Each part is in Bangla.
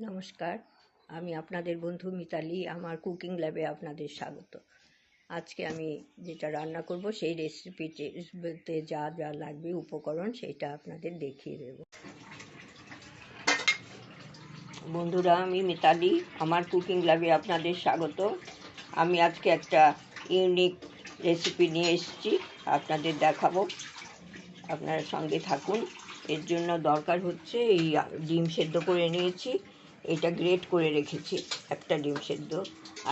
নমস্কার। আমি আপনাদের বন্ধু মিতালি, আমার কুকিং ল্যাবে আপনাদের স্বাগত। আজকে আমি যেটা রান্না করব, সেই রেসিপিতে যা যা লাগবে উপকরণ, সেটা আপনাদের দেখিয়ে দেব। বন্ধুরা, আমি মিতালি, আমার কুকিং ল্যাবে আপনাদের স্বাগত। আমি আজকে একটা ইউনিক রেসিপি নিয়ে এসেছি, আপনাদের দেখাবো। আপনারা সঙ্গে থাকুন। এর জন্য দরকার হচ্ছে এই ডিম সেদ্ধ করে নিয়েছি। এটা গ্রেট করে রেখেছি, একটা ডিম সেদ্ধ।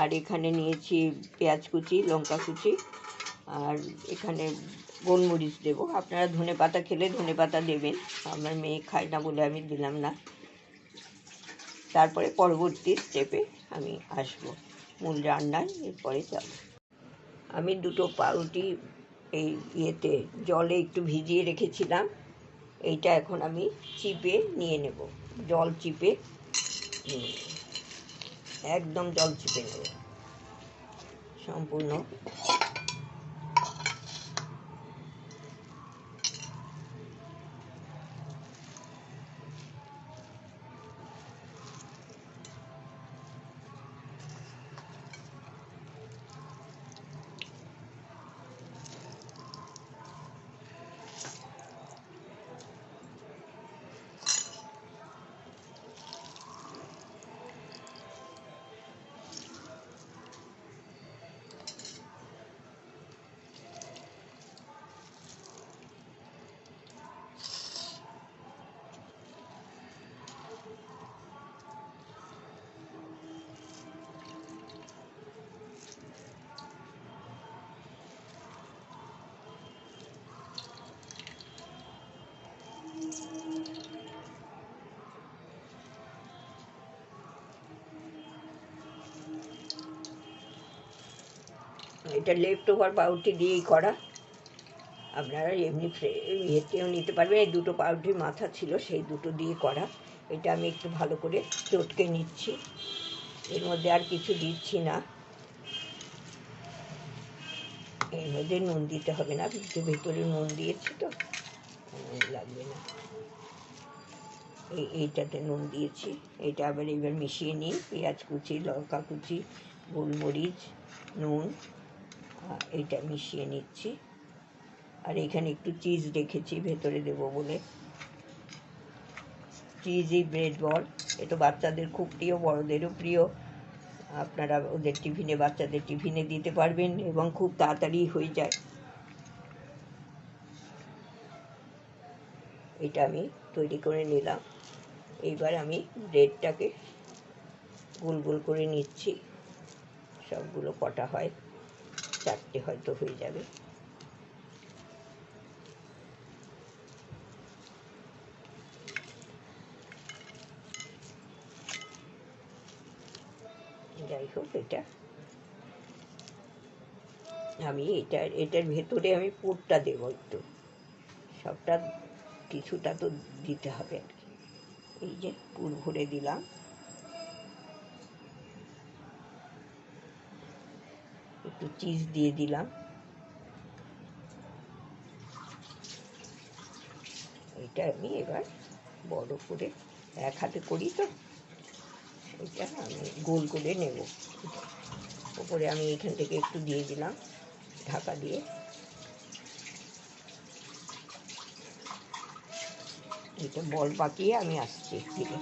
আর এখানে নিয়েছি পেঁয়াজ কুচি, লঙ্কা কুচি, আর এখানে গোলমরিচ দেবো। আপনারা ধনে পাতা খেলে ধনে পাতা দেবেন, আমার মেয়ে খায় না বলে আমি দিলাম না। তারপরে পরবর্তী স্টেপে আমি আসব মূল রান্নায়, এরপরে যাব। আমি দুটো পাউরুটি এই ইয়েতে, জলে একটু ভিজিয়ে রেখেছিলাম। এইটা এখন আমি চিপে নিয়ে নেব, জল চিপে। একদম জল চিপে নেব। সম্পূর্ণ এটা লেফট ওভার পাউরুটি দিয়েই করা। আপনারা এমনি ইয়েতেও নিতে পারবেন। এই দুটো পাউরুটির মাথা ছিল, সেই দুটো দিয়ে করা। এটা আমি একটু ভালো করে চটকে নিচ্ছি। এর মধ্যে আর কিছু দিচ্ছি না। এর মধ্যে নুন দিতে হবে না কিন্তু ভেতরে নুন দিয়েছি তো। লাগবে না। এই এইটাতে নুন দিয়েছি। এটা আবার এবার মিশিয়ে নিই। পেঁয়াজ কুচি, লঙ্কা কুচি, গোলমরিচ, নুন। এইটা মিশিয়ে নিচ্ছি। আর এখানে একটু চিজ রেখেছি, ভেতরে দেবো বলে। চিজি ব্রেড বল এটা বাচ্চাদের খুব প্রিয়, বড়দেরও প্রিয়। আপনারা ওদের টিফিনে, বাচ্চাদের টিফিনে দিতে পারবেন এবং খুব তাড়াতাড়ি হয়ে যায়। এটা আমি তৈরি করে নিলাম। এইবার আমি ব্রেডটাকে গোল গোল করে নিচ্ছি। সবগুলো কটা হয়। চারটে হয়তো হয়ে যাবে। যাই হোক এটা। আমি এটা এটার ভেতরে আমি পুরটা দেবো একটু। সবটা কিছুটা তো দিতে হবে আর কি। এই যে পুর ভরে দিলাম। একটু চিজ দিয়ে দিলাম। এটা আমি এবার বড় করে এক হাতে করি তো এটা আমি গোল করে নেব। ওপরে আমি এখান থেকে একটু দিয়ে দিলাম ঢাকা দিয়ে। এটা বল পাকিয়ে আমি আসছি ফিরে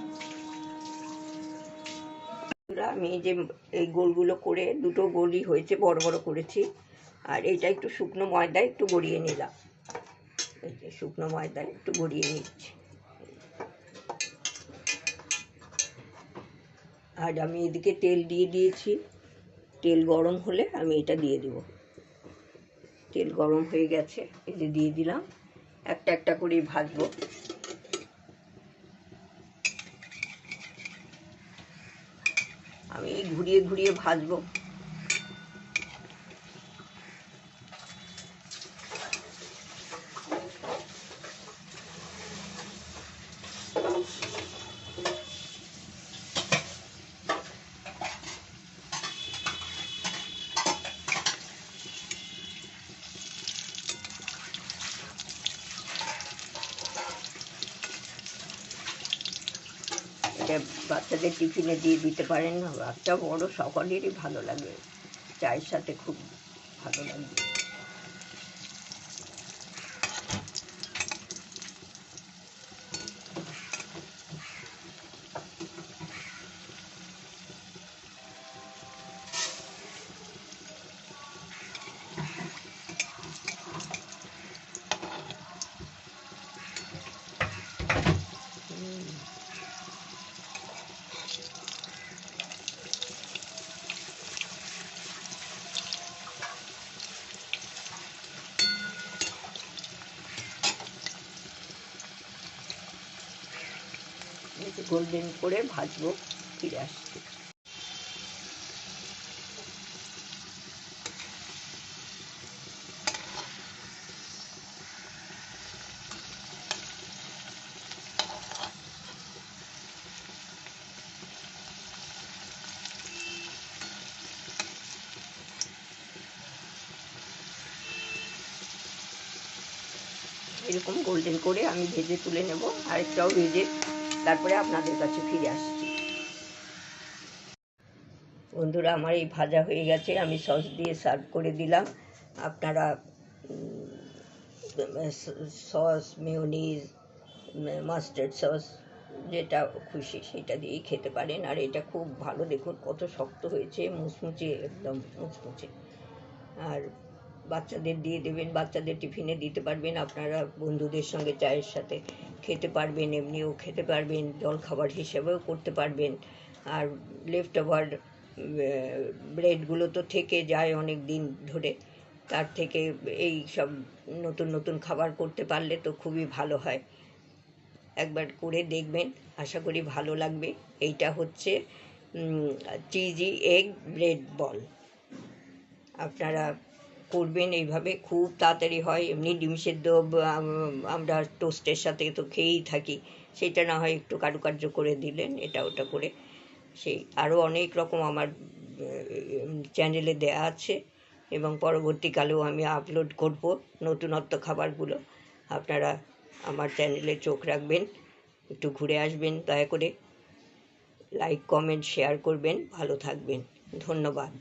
বন্ধুরা, আমি যে এই গোলগুলো করে দুটো গোলই হয়েছে বড় বড় করেছি। আর এইটা একটু শুকনো ময়দায় একটু গড়িয়ে নিলাম। এই যে শুকনো ময়দায় একটু গড়িয়ে নিচ্ছি। আর আমি এদিকে তেল দিয়ে দিয়েছি। তেল গরম হলে আমি এটা দিয়ে দিব। তেল গরম হয়ে গেছে যে দিয়ে দিলাম। একটা একটা করে ভাজবো। আমি ঘুরিয়ে ঘুরিয়ে ভাজবো। বাচ্চাদের টিফিনে দিয়ে দিতে পারেন বাচ্চা বড়, সকলেরই ভালো লাগে। চায়ের সাথে খুব ভালো লাগবে গোল্ডেন করে ভাজবো ফিরে আসছি। এরকম গোল্ডেন করে আমি ভেজে তুলে নেব। আরেকটাও ভেজে তারপরে আপনাদের কাছে ফিরে আসছি। বন্ধুরা, আমার এই ভাজা হয়ে গেছে, আমি সস দিয়ে সার্ভ করে দিলাম। আপনারা সস, মেয়োনিজ মাস্টার্ড সস, যেটা খুশি, সেটা দিয়েই খেতে পারেন। আর এটা খুব ভালো, দেখুন কত শক্ত হয়েছে, মুচমুচে, একদম মুচমুচে। আর বাচ্চাদের দিয়ে দেবেন, বাচ্চাদের টিফিনে দিতে পারবেন, আপনারা বন্ধুদের সঙ্গে চায়ের সাথে খেতে পারবেন, এমনিও খেতে পারবেন, জলখাবার হিসেবেও করতে পারবেন। আর লেফট ওভার ব্রেডগুলো তো থেকে যায় অনেক দিন ধরে, তার থেকে এই সব নতুন নতুন খাবার করতে পারলে তো খুবই ভালো হয়। একবার করে দেখবেন, আশা করি ভালো লাগবে। এইটা হচ্ছে চিজি এগ ব্রেড বল আপনারা করবেন এইভাবে খুব তাড়াতাড়ি হয়। এমনি ডিম সেদ্ধ আমরা টোস্টের সাথে তো খেয়েই থাকি। সেটা না হয় একটু কারুকার্য করে দিলেন, এটা ওটা করে। সেই আরও অনেক রকম আমার চ্যানেলে দেয়া আছে এবং পরবর্তীকালেও আমি আপলোড করব নতুনত্ব খাবারগুলো। আপনারা আমার চ্যানেলে চোখ রাখবেন, একটু ঘুরে আসবেন, দয়া করে লাইক কমেন্ট শেয়ার করবেন। ভালো থাকবেন। ধন্যবাদ।